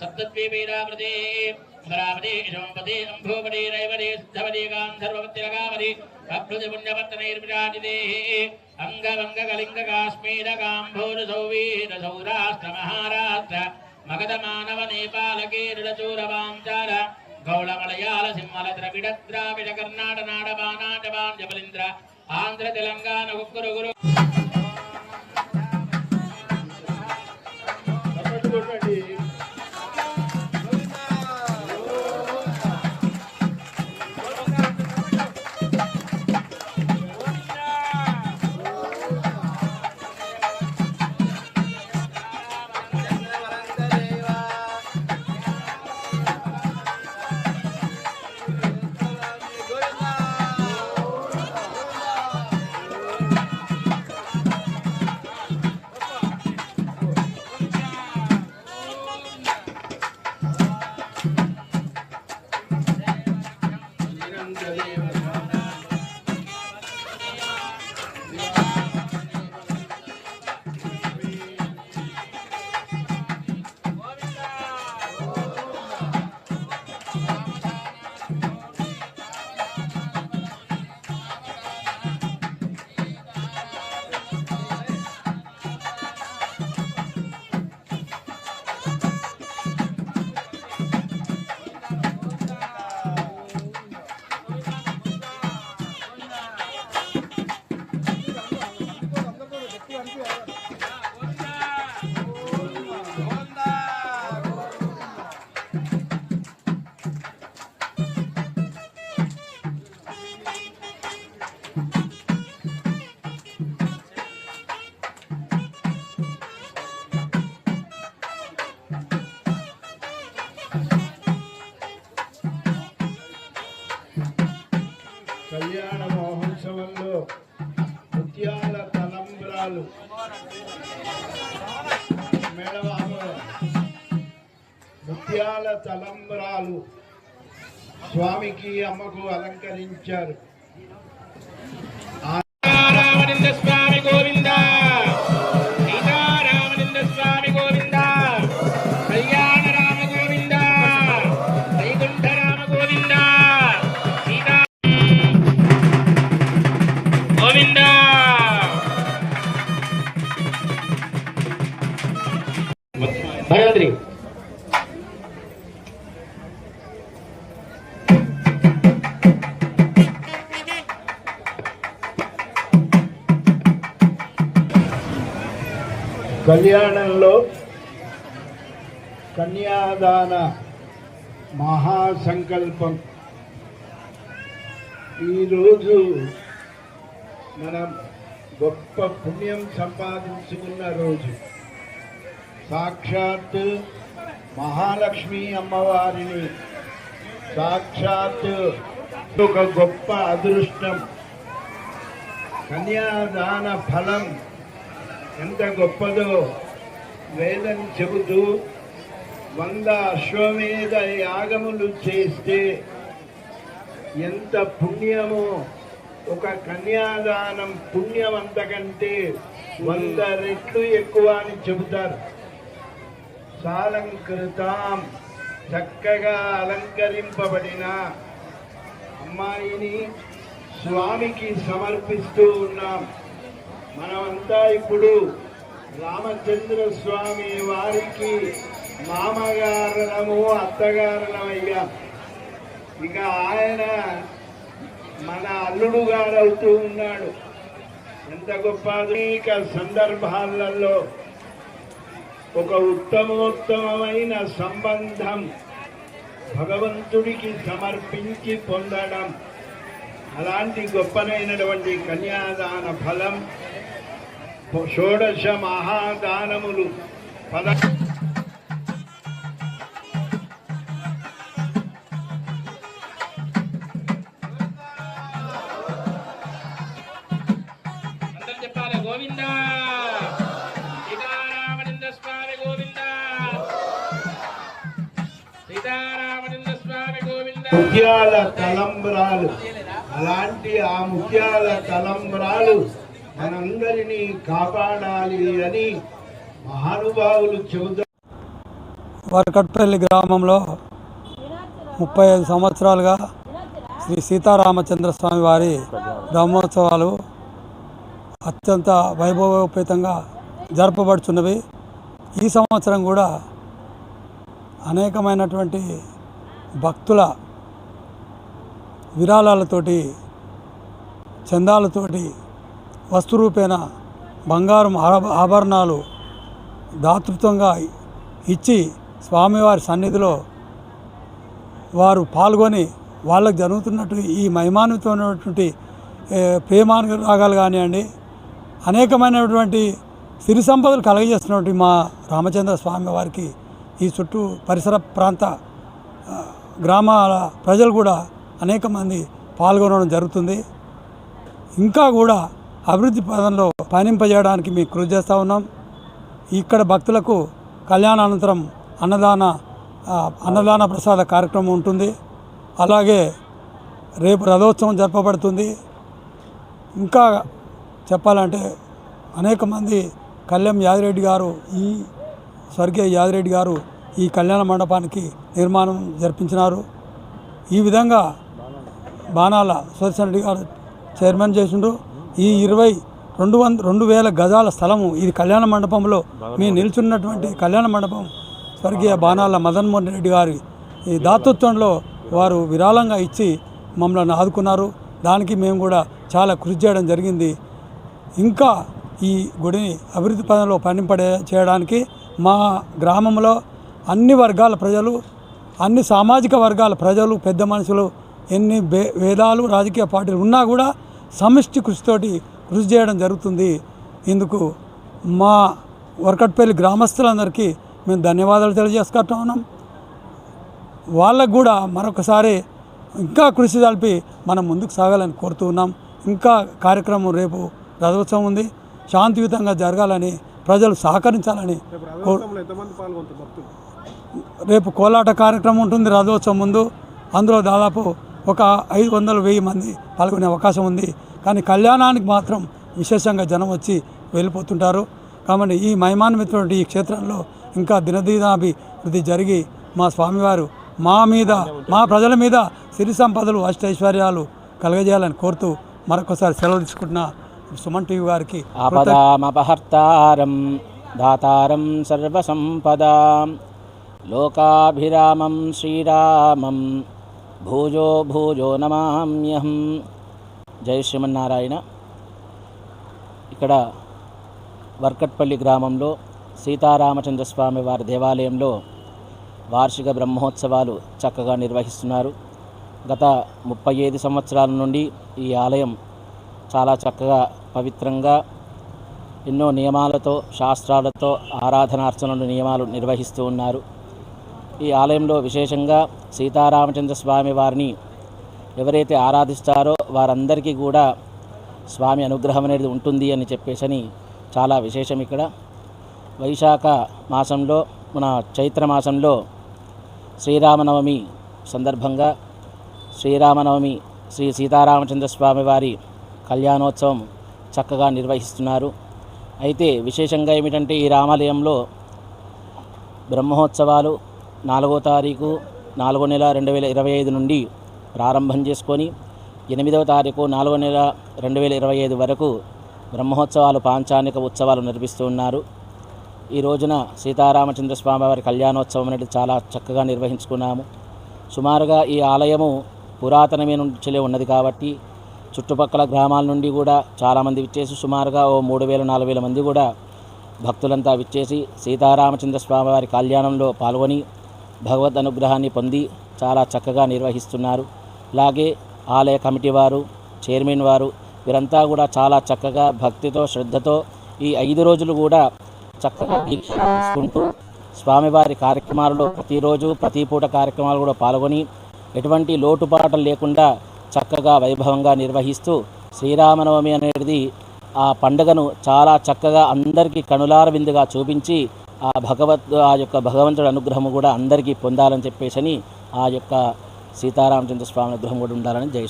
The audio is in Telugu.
సప్తద్వీపీరామృతే రామదే శంపదే అంభోపదే రైవదే సిద్ధవదే గాంధర్వతిరగామది అభృతి పుణ్యపత్తనైర్విరాజిదే అంగవంగ కళింగ కాశ్మీర గాంభోరు సౌవీర మగధ మానవ నేపాలకేరులచూరవాంచార గౌళ మలయాళ సింహల ద్రవిడ ద్రావిడ కర్ణాట నాడ ఆంధ్ర తెలంగాణ ఒక్కరు ఒకరు. ఉక్కురు గురు కళ్యాణ మహోత్సవంలో ముత్యాల తలంబ్రాలు. మేడవామ ముత్యాల తలంబ్రాలు స్వామికి అమ్మకు అలంకరించారు. కళ్యాణంలో కన్యాదాన మహాసంకల్పం. ఈరోజు మనం గొప్ప పుణ్యం సంపాదించుకున్న రోజు. సాక్షాత్ మహాలక్ష్మి అమ్మవారిని. సాక్షాత్ ఒక గొప్ప అదృష్టం. కన్యాదాన ఫలం ఎంత గొప్పదో వేదం చెబుతూ వంద అశ్వమేధ యాగములు చేస్తే ఎంత పుణ్యమో. ఒక కన్యాదానం పుణ్యం అంతకంటే వంద రెట్లు ఎక్కువ అని చెబుతారు. సాలంకృతాం చక్కగా అలంకరింపబడిన అమ్మాయిని స్వామికి సమర్పిస్తూ ఉన్నాం. మనమంతా ఇప్పుడు రామచంద్ర స్వామి వారికి మామగారణము అత్తగారణమయ్యా. ఇక ఆయన మన అల్లుడు గారవుతూ ఉన్నాడు. ఎంత గొప్ప అనేక సందర్భాలలో ఒక ఉత్తమోత్తమైన సంబంధం భగవంతుడికి సమర్పించి పొందడం. అలాంటి గొప్పనైనటువంటి కన్యాదాన ఫలం షోడశ మహాదానములు పద ముత్యాల తలంబ్రాలు. అలాంటి ఆ ముత్యాల తలంబ్రాలు మనందరినీ కాపాడాలి అని మహానుభావులు చెబుతారు వరకట్పల్లి గ్రామంలో ముప్పై ఐదు సంవత్సరాలుగా శ్రీ సీతారామచంద్ర స్వామి వారి బ్రహ్మోత్సవాలు అత్యంత వైభవోపేతంగా జరపబడుచున్నవి. ఈ సంవత్సరం కూడా అనేకమైనటువంటి భక్తుల విరాళాలతోటి చందాలతోటి వస్తురూపేణ బంగారం ఆభరణాలు దాతృత్వంగా ఇచ్చి స్వామివారి సన్నిధిలో వారు పాల్గొని వాళ్ళకు జరుగుతున్నట్టు ఈ మహిమాన్వితమైనటువంటి ప్రేమానురాగాలు కానివ్వండి అనేకమైనటువంటి సిరి సంపదలు కలగజేస్తున్నటువంటి మా రామచంద్ర స్వామి వారికి ఈ చుట్టూ పరిసర ప్రాంత గ్రామాల ప్రజలు కూడా అనేక మంది పాల్గొనడం జరుగుతుంది. ఇంకా కూడా అభివృద్ధి పదంలో పయనింపజేయడానికి మేము కృషి చేస్తూ ఉన్నాం. ఇక్కడ భక్తులకు కళ్యాణానంతరం అన్నదాన అన్నదాన ప్రసాద కార్యక్రమం ఉంటుంది. అలాగే రేపు రథోత్సవం జరపబడుతుంది. ఇంకా చెప్పాలంటే అనేక మంది కళ్యాణ్ యాదిరెడ్డి గారు ఈ స్వర్గీయ యాదిరెడ్డి గారు ఈ కళ్యాణ మండపానికి నిర్మాణం జరిపించినారు. ఈ విధంగా బాణాల సుదర్శన్ రెడ్డి గారు చైర్మన్ చేసిండ్రు. ఈ ఇరవై రెండు వంద రెండు వేల గజాల స్థలము. ఇది కళ్యాణ మండపంలో మీ నిల్చున్నటువంటి కళ్యాణ మండపం. స్వర్గీయ బాణాల మదన్మోహన్ రెడ్డి గారి ఈ దాతృత్వంలో వారు విరాళంగా ఇచ్చి మమ్మల్ని ఆదుకున్నారు. దానికి మేము కూడా చాలా కృషి చేయడం జరిగింది. ఇంకా ఈ గుడిని అభివృద్ధి పదంలో పనిపడే చేయడానికి మా గ్రామంలో అన్ని వర్గాల ప్రజలు అన్ని సామాజిక వర్గాల ప్రజలు పెద్ద మనుషులు ఎన్ని భే వేదాలు రాజకీయ పార్టీలు ఉన్నా కూడా సమిష్టి కృషితోటి కృషి చేయడం జరుగుతుంది. ఇందుకు మా వరకట్పల్లి గ్రామస్తులందరికీ మేము ధన్యవాదాలు తెలియజేసుకుంటా ఉన్నాం. వాళ్ళకు కూడా మరొకసారి ఇంకా కృషి కలిపి మనం ముందుకు సాగాలని కోరుతూ ఉన్నాం. ఇంకా కార్యక్రమం రేపు రథోత్సవం ఉంది. శాంతియుతంగా జరగాలని ప్రజలు సహకరించాలని రేపు కోలాట కార్యక్రమం ఉంటుంది రథోత్సవం ముందు. అందులో దాదాపు ఒక ఐదు వందల వెయ్యి మంది పాల్గొనే అవకాశం ఉంది. కానీ కళ్యాణానికి మాత్రం విశేషంగా జనం వచ్చి వెళ్ళిపోతుంటారు. కాబట్టి ఈ మహిమాన్వితటువంటి ఈ క్షేత్రంలో ఇంకా దినదినాభివృద్ధి జరిగి మా స్వామివారు మా మీద మా ప్రజల మీద సిరి సంపదలు అష్టైశ్వర్యాలు కలగజేయాలని కోరుతూ మరొకసారి సెలవు తీసుకుంటున్న సుమన్ టీవీ గారికి ఆపదామపహర్తారం దాతారం సర్వసంపదాం. లోకాభిరామం శ్రీరామం. భూజో భూజో నమామ్యహం. జై శ్రీమన్నారాయణ. ఇక్కడ వర్కట్పల్లి గ్రామంలో సీతారామచంద్ర స్వామి వారి దేవాలయంలో వార్షిక బ్రహ్మోత్సవాలు చక్కగా నిర్వహిస్తున్నారు. గత ముప్పై ఐదు సంవత్సరాల నుండి ఈ ఆలయం చాలా చక్కగా పవిత్రంగా ఎన్నో నియమాలతో శాస్త్రాలతో ఆరాధనార్చనలు నియమాలు నిర్వహిస్తూ ఉన్నారు. ఈ ఆలయంలో విశేషంగా సీతారామచంద్ర స్వామి వారిని ఎవరైతే ఆరాధిస్తారో వారందరికీ కూడా స్వామి అనుగ్రహం అనేది ఉంటుంది అని చెప్పేసని చాలా విశేషం ఇక్కడ. వైశాఖ మాసంలో మన చైత్ర మాసంలో శ్రీరామనవమి సందర్భంగా శ్రీరామనవమి శ్రీ సీతారామచంద్ర స్వామి వారి కళ్యాణోత్సవం చక్కగా నిర్వహిస్తున్నారు. అయితే విశేషంగా ఏమిటంటే ఈ రామాలయంలో బ్రహ్మోత్సవాలు నాలుగో తారీఖు నాలుగో నెల రెండు వేల ఇరవై ఐదు నుండి ప్రారంభం చేసుకొని ఎనిమిదవ తారీఖు నాలుగో నెల రెండు వేల ఇరవై ఐదు వరకు బ్రహ్మోత్సవాలు పాంచానిక ఉత్సవాలు నిర్వహిస్తూ ఉన్నారు. ఈ రోజున సీతారామచంద్ర స్వామి వారి కళ్యాణోత్సవం అనేది చాలా చక్కగా నిర్వహించుకున్నాము. సుమారుగా ఈ ఆలయము పురాతనమైన నుంచే ఉన్నది కాబట్టి చుట్టుపక్కల గ్రామాల నుండి కూడా చాలామంది విచ్చేసి సుమారుగా ఓ మూడు వేల నాలుగు వేల మంది కూడా భక్తులంతా విచ్చేసి సీతారామచంద్ర స్వామివారి కళ్యాణంలో పాల్గొని భగవద్ అనుగ్రహాన్ని పొంది చాలా చక్కగా నిర్వహిస్తున్నారు. అలాగే ఆలయ కమిటీ వారు చైర్మన్ వారు వీరంతా కూడా చాలా చక్కగా భక్తితో శ్రద్ధతో ఈ ఐదు రోజులు కూడా చక్కగా దీక్ష తీసుకుంటూ స్వామివారి కార్యక్రమాలలో ప్రతిరోజు ప్రతి పూట కార్యక్రమాలు కూడా పాల్గొని ఎటువంటి లోటుపాటలు లేకుండా చక్కగా వైభవంగా నిర్వహిస్తూ శ్రీరామనవమి అనేది ఆ పండుగను చాలా చక్కగా అందరికీ కనులార విందుగా చూపించి ఆ భగవద్ ఆ యొక్క భగవంతుడి అనుగ్రహము కూడా అందరికీ పొందాలని చెప్పేసి ఆ యొక్క సీతారామచంద్ర స్వామి అనుగ్రహం కూడా ఉండాలని జై